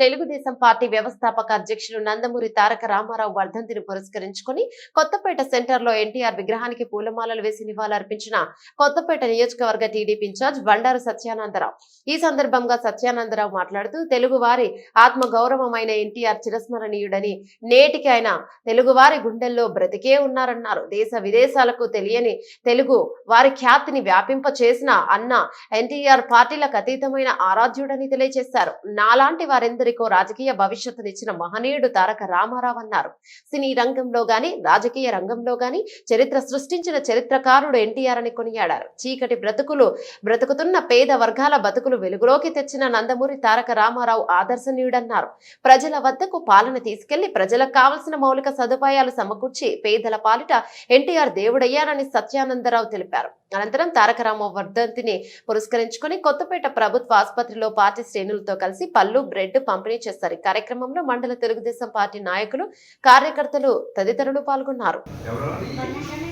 Telugu Desam party వ్యవస్థాపక అధ్యక్షులు నందమూరి తారక రామారావు వర్ధంతిని పురస్కరించుకుని కొత్తపేట సెంటర్లో ఎన్టీఆర్ విగ్రహానికి పూలమాలలు వేసి నివాళులర్పించిన కొత్తపేట నియోజకవర్గ టీడీపీ ఇన్ఛార్జ్ బండారు సత్యానందరావు. ఈ సందర్భంగా సత్యానందరావు మాట్లాడుతూ తెలుగువారి ఆత్మ గౌరవమైన ఎన్టీఆర్ చిరస్మరణీయుడని నేటికి ఆయన తెలుగువారి గుండెల్లో బ్రతికే ఉన్నారన్నారు. దేశ విదేశాలకు తెలియని తెలుగు వారి ఖ్యాతిని వ్యాపింప చేసిన అన్న ఎన్టీఆర్ పార్టీలకు అతీతమైన ఆరాధ్యుడని తెలియజేశారు. నాలాంటి వారెందరికో రాజకీయ భవిష్యత్తునిచ్చిన మహనీయుడు తారక రామారావు అన్నారు. సినీ రంగంలో గాని రాజకీయ రంగంలో గాని చరిత్ర సృష్టించిన చరిత్రకారుడు ఎన్టీఆర్ అని కొనియాడారు. చీకటి బ్రతుకులు బ్రతుకుతున్న పేద వర్గాల బతుకులు వెలుగులోకి తెచ్చిన నందమూరి తారక రామారావు ఆదర్శనీయుడన్నారు. ప్రజల వద్దకు పాలన తీసుకెళ్ళి ప్రజలకు కావలసిన మౌలిక సదుపాయాలు సమకూర్చి పేదల పాలిట ఎన్టీఆర్ దేవుడయ్యారని సత్యానందరావు తెలిపారు. అనంతరం తారక రామారావు వర్ధంతిని పురస్కరించుకుని కొత్తపేట ప్రభుత్వ ఆసుపత్రిలో పార్టీ శ్రేణులతో కలిసి పళ్ళు బ్రెడ్ పంపిణీ చేస్తారు కార్యక్రమంలో మండల తెలుగుదేశం పార్టీ నాయకులు కార్యకర్తలు తదితరులు పాల్గొన్నారు.